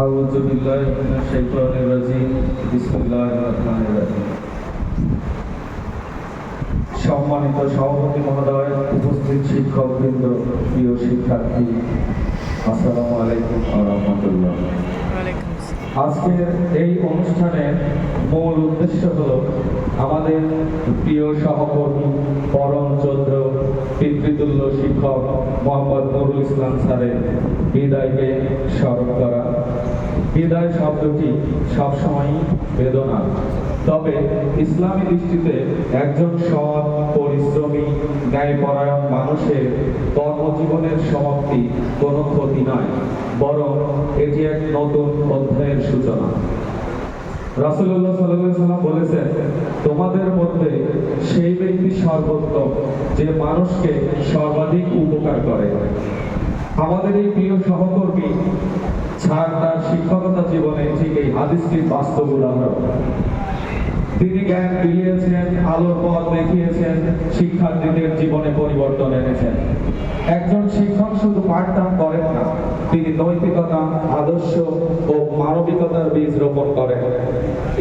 أعوذ بالله من الشيطان الرجيم بسم الله الرحمن الرحيم সম্মানিত সভাপতি মহোদয় উপস্থিত শিক্ষক বৃন্দ প্রিয় শিক্ষার্থী আসসালামু আলাইকুম রহমতুল্লাহ ওয়ালাইকুম আসসালাম। আজকের এই অনুষ্ঠানের মূল উদ্দেশ্য হল আমাদের প্রিয় সহকর্মী পরম চন্দ্র পিতৃতুল্য শিক্ষক মোহাম্মদ নুরুল ইসলাম স্যারের বিদায়কে স্মরণ করা বিদায় শব্দটি সবসময়ই বেদনা তবে ইসলামী দৃষ্টিতে একজন সৎ, পরিশ্রমী, ন্যায়পরায়ণ মানুষের কর্মজীবনের সমাপ্তি কোনো ক্ষতি নয়, বরং এটি এক নতুন অধ্যায়ের সূচনা। আলাইহি সাল্লাম বলেছেন, তোমাদের মধ্যে সেই ব্যক্তি সর্বোত্তম যে মানুষকে সর্বাধিক উপকার করে। আমাদের এই প্রিয় সহকর্মী ছাড় তার শিক্ষকতা জীবনে ঠিক এই হাদিসটির বাস্তব উদাহরণ তিনি জ্ঞান দিয়েছেন, আলোর পথ দেখিয়েছেন শিক্ষার্থীদের জীবনে পরিবর্তন এনেছেন। একজন শিক্ষক শুধু পাঠদান করেন না, তিনি নৈতিকতা, আদর্শ ও মানবিকতার বীজ রোপণ করেন।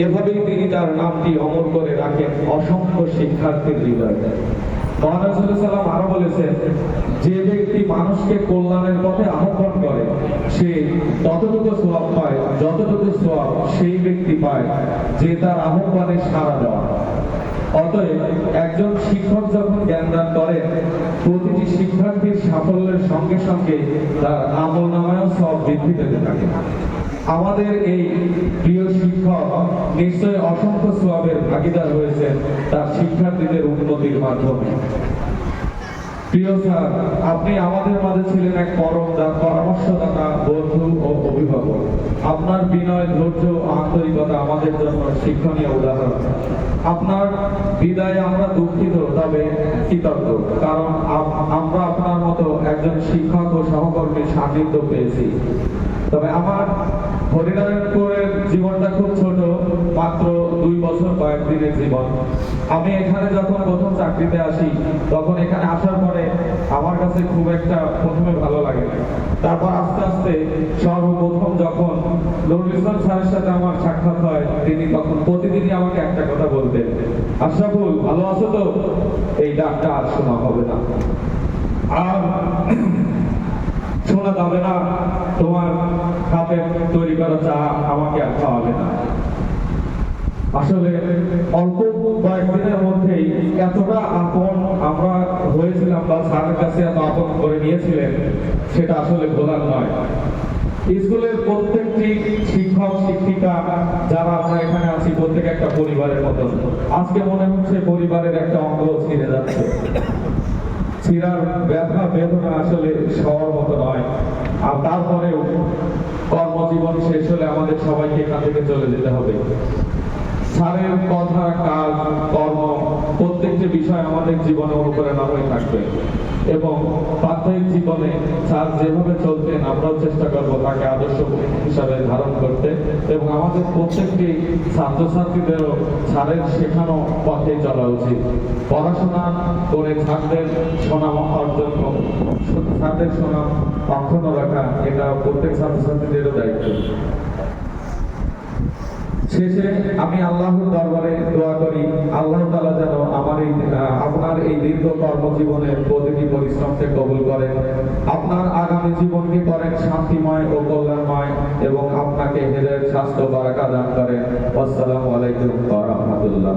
এভাবেই তিনি তার নামটি অমর করে রাখেন অসংখ্য শিক্ষার্থীর হৃদয়ে। মহারাজ আরও বলেছেন, যে ব্যক্তি মানুষকে কল্যাণের পথে আহ্বান করে, সে ততটুকু সোয়াব পায়, যতটুকু সোয়াব সেই ব্যক্তি পায় যে তার আহ্বানে সাড়া দেওয়া। অতএব একজন শিক্ষক যখন জ্ঞান দান করেন, প্রতিটি শিক্ষার্থীর সাফল্যের সঙ্গে সঙ্গে তার আমল নামায়ও সব বৃদ্ধি পেতে থাকে। আমাদের এই প্রিয় শিক্ষক নিশ্চয় অসংখ্য সোয়াবের ভাগিদার হয়েছেন তার শিক্ষার্থীদের উন্নতির মাধ্যমে। প্রিয় স্যার, আপনি আমাদের মাঝে ছিলেন এক পরম দা- পরামর্শদাতা, বন্ধু ও অভিভাবক। আপনার বিনয়, ধৈর্য আন্তরিকতা আমাদের জন্য শিক্ষণীয় উদাহরণ। আপনার বিদায়ে আমরা দুঃখিত, তবে কৃতজ্ঞ, কারণ আমরা আপনার মতো একজন শিক্ষক ও সহকর্মীর সান্নিধ্য পেয়েছি। তবে আমার হরিনারায়ণপুরের জীবনটা খুব ছোট, মাত্র দুই বছর কয়েকদিনের জীবন। আমি এখানে যখন প্রথম চাকরিতে আসি, তখন এখানে আসার পরে আমার কাছে খুব একটা প্রথমে ভালো লাগে তারপর আস্তে আস্তে সর্বপ্রথম যখন নুরুল ইসলাম স্যারের সাথে আমার সাক্ষাৎ হয়, তিনি তখন প্রতিদিনই আমাকে একটা কথা বলতেন, আশরাফুল, ভালো আছো তো? এই ডাকটা আর শোনা হবে না। আর শোনা যাবে না। হাতে তৈরি করা চা আমাকে আর খাওয়াবে না। আসলে অল্প কয়েকদিনের মধ্যেই এতটা আপন আমরা হয়েছিলাম বা স্যারের কাছে এত আপন করে নিয়েছিলেন, সেটা আসলে ভোলার নয়। স্কুলের প্রত্যেকটি শিক্ষক, শিক্ষিকা, যারা আমরা এখানে আছি, প্রত্যেক একটা পরিবারের মতো। আজকে মনে হচ্ছে পরিবারের একটা অঙ্গ ছিঁড়ে যাচ্ছে। ছিঁড়ার ব্যথা, বেদনা আসলে সবার মতো নয়। আর তারপরেও কর্মজীবন শেষ হলে আমাদের সবাইকে এখান থেকে চলে যেতে হবে। স্যারের কথা, কাজ, কর্ম প্রত্যেকটি বিষয় আমাদের জীবনে অনুপ্রেরণা হয়ে থাকবে। এবং প্রাত্যহিক জীবনে স্যার যেভাবে চলতেন আমরাও চেষ্টা করব তাকে আদর্শ হিসাবে ধারণ করতে। এবং আমাদের প্রত্যেকটি ছাত্রছাত্রীদেরও স্যারের শেখানো পথে চলা উচিত। পড়াশোনা করে ছাত্রদের সুনাম অর্জন ছাত্রদের সুনাম অক্ষুণ্ণ রাখা, এটা প্রত্যেক ছাত্রছাত্রীদেরও দায়িত্ব। শেষে আমি আল্লাহর দরবারে দোয়া করি, আল্লাহ তালা যেন আমার এই আপনার এই দীর্ঘ কর্মজীবনের প্রতিটি পরিশ্রমকে কবুল করেন। আপনার আগামী জীবনকে করেন শান্তিময় ও কল্যাণময় এবং আপনাকে হেদের স্বাস্থ্য বারাকা দান করেন। আসসালামু আলাইকুম রহমতুল্লাহ।